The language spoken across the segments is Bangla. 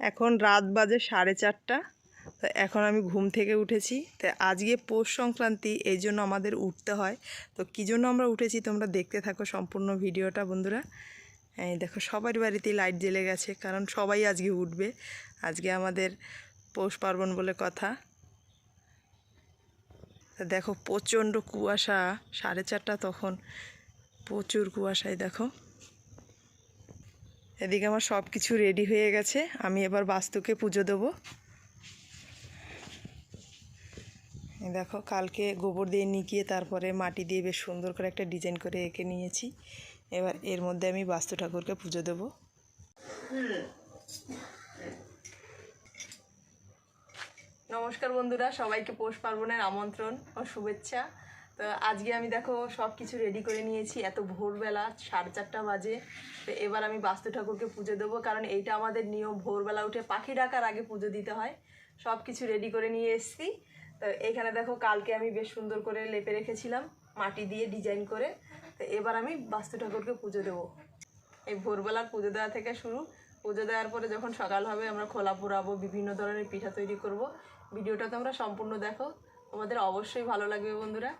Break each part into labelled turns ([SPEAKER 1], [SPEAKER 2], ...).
[SPEAKER 1] এখন রাত বাজে সাড়ে চারটা। তো এখন আমি ঘুম থেকে উঠেছি। তো আজকে পৌষ সংক্রান্তি, এই জন্য আমাদের উঠতে হয়। তো কী জন্য আমরা উঠেছি তোমরা দেখতে থাকো সম্পূর্ণ ভিডিওটা, বন্ধুরা। এই দেখো, সবার বাড়িতেই লাইট জ্বেলে গেছে, কারণ সবাই আজকে উঠবে। আজকে আমাদের পৌষ পার্বণ বলে কথা। দেখো, প্রচণ্ড কুয়াশা। সাড়ে চারটা তখন প্রচুর কুয়াশায়, দেখো। এদিকে আমার সব কিছু রেডি হয়ে গেছে। আমি এবার বাস্তুকে পুজো দেবো। দেখো, কালকে গোবর দিয়ে নিকিয়ে তারপরে মাটি দিয়ে বেশ সুন্দর করে একটা ডিজাইন করে এঁকে নিয়েছি। এবার এর মধ্যে আমি বাস্তু ঠাকুরকে পুজো দেবো। নমস্কার বন্ধুরা, সবাইকে পৌষ পার্বণের আমন্ত্রণ ও শুভেচ্ছা। তো আজকে আমি দেখো সব কিছু রেডি করে নিয়েছি, এত ভোরবেলা সাড়ে চারটা বাজে। তো এবার আমি বাস্তু ঠাকুরকে পুজো দেবো, কারণ এইটা আমাদের নিয়ম, ভোরবেলা উঠে পাখি ডাকার আগে পুজো দিতে হয়। সব কিছু রেডি করে নিয়ে এসেছি। তো এখানে দেখো কালকে আমি বেশ সুন্দর করে লেপে রেখেছিলাম, মাটি দিয়ে ডিজাইন করে। তো এবার আমি বাস্তু ঠাকুরকে পুজো দেবো। এই ভোরবেলার পুজো দেওয়া থেকে শুরু। পুজো দেওয়ার পরে যখন সকাল হবে, আমরা খোলা পোড়াবো, বিভিন্ন ধরনের পিঠা তৈরি করব। ভিডিওটা তোমরা সম্পূর্ণ দেখো। তোমাদের অবশ্যই ভালো লাগবে বন্ধুরা।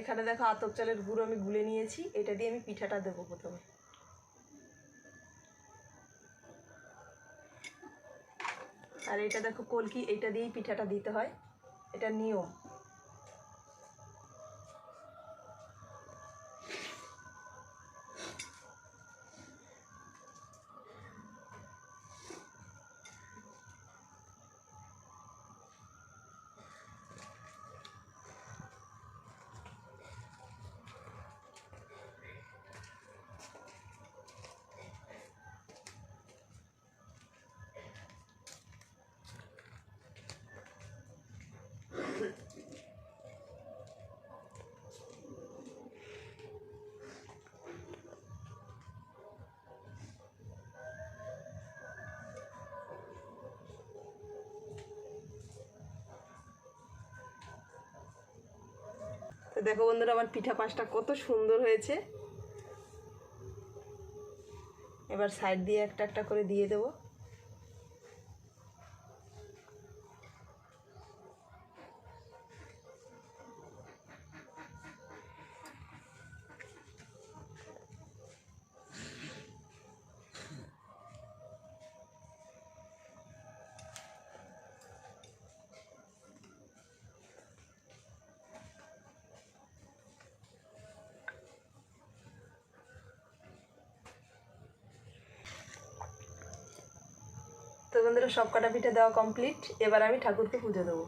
[SPEAKER 1] এখানে দেখো আতপ চালের গুঁড়ো আমি গুলে নিয়েছি, এটা দিয়ে আমি পিঠাটা দেবো প্রথমে। আর এটা দেখো কলকি, এটা দিয়েই পিঠাটা দিতে হয়। এটা নিয়ম। দেখো বন্ধুরা, আমার পিঠা পাঁচটা কত সুন্দর হয়েছে। এবার সাইড দিয়ে একটা একটা করে দিয়ে দেবো। বন্ধুরা সব কটা পিঠে দেওয়া কমপ্লিট এবার আমি ঠাকুরকে পুজো দেবো।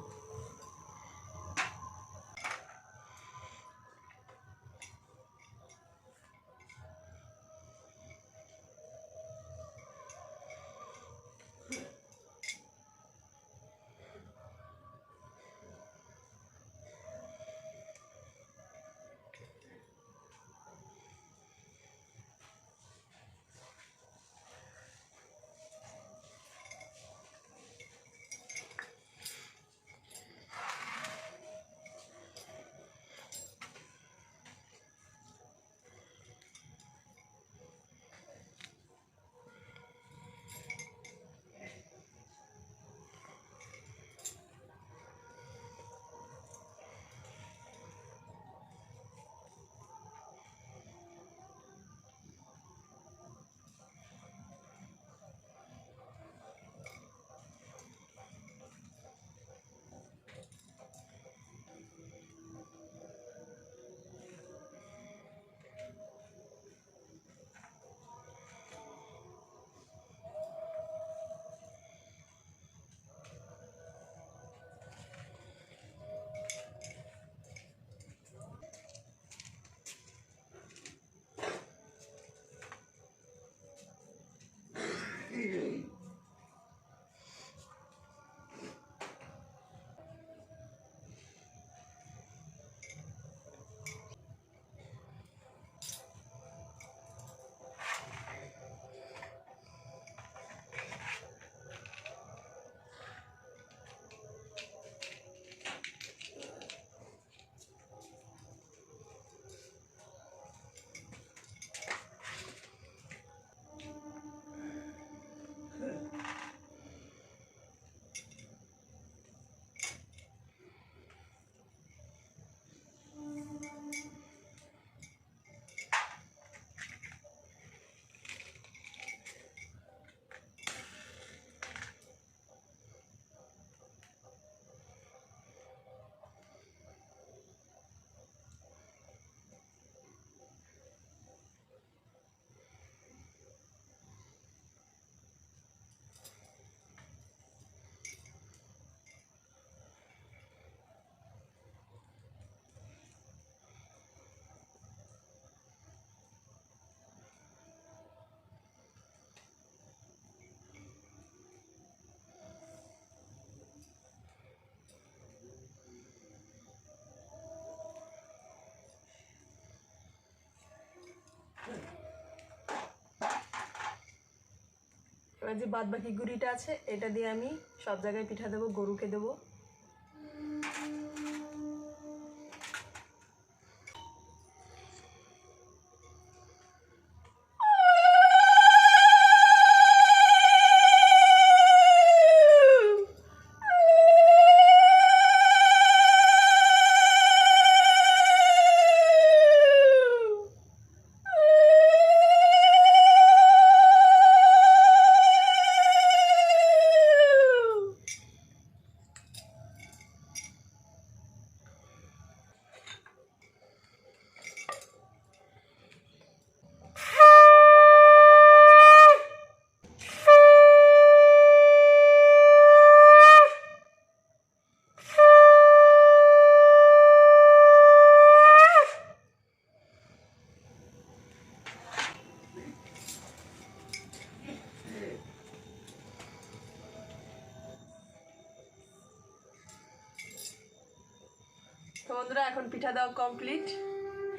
[SPEAKER 1] যে বাদবাকি গুঁড়িটা আছে এটা দিয়ে আমি সব জায়গায় পিঠা দেবো গরুকে দেবো। তো বন্ধুরা, এখন পিঠা দেওয়া কমপ্লিট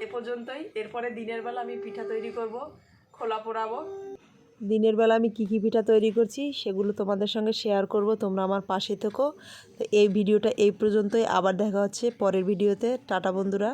[SPEAKER 1] এ পর্যন্তই। এরপরে দিনের বেলা আমি পিঠা তৈরি করব, খোলা পোড়াবো। দিনের বেলা আমি কী কী পিঠা তৈরি করছি সেগুলো তোমাদের সঙ্গে শেয়ার করব, তোমরা আমার পাশে থেকো। তো এই ভিডিওটা এই পর্যন্তই, আবার দেখা হচ্ছে পরের ভিডিওতে। টাটা বন্ধুরা।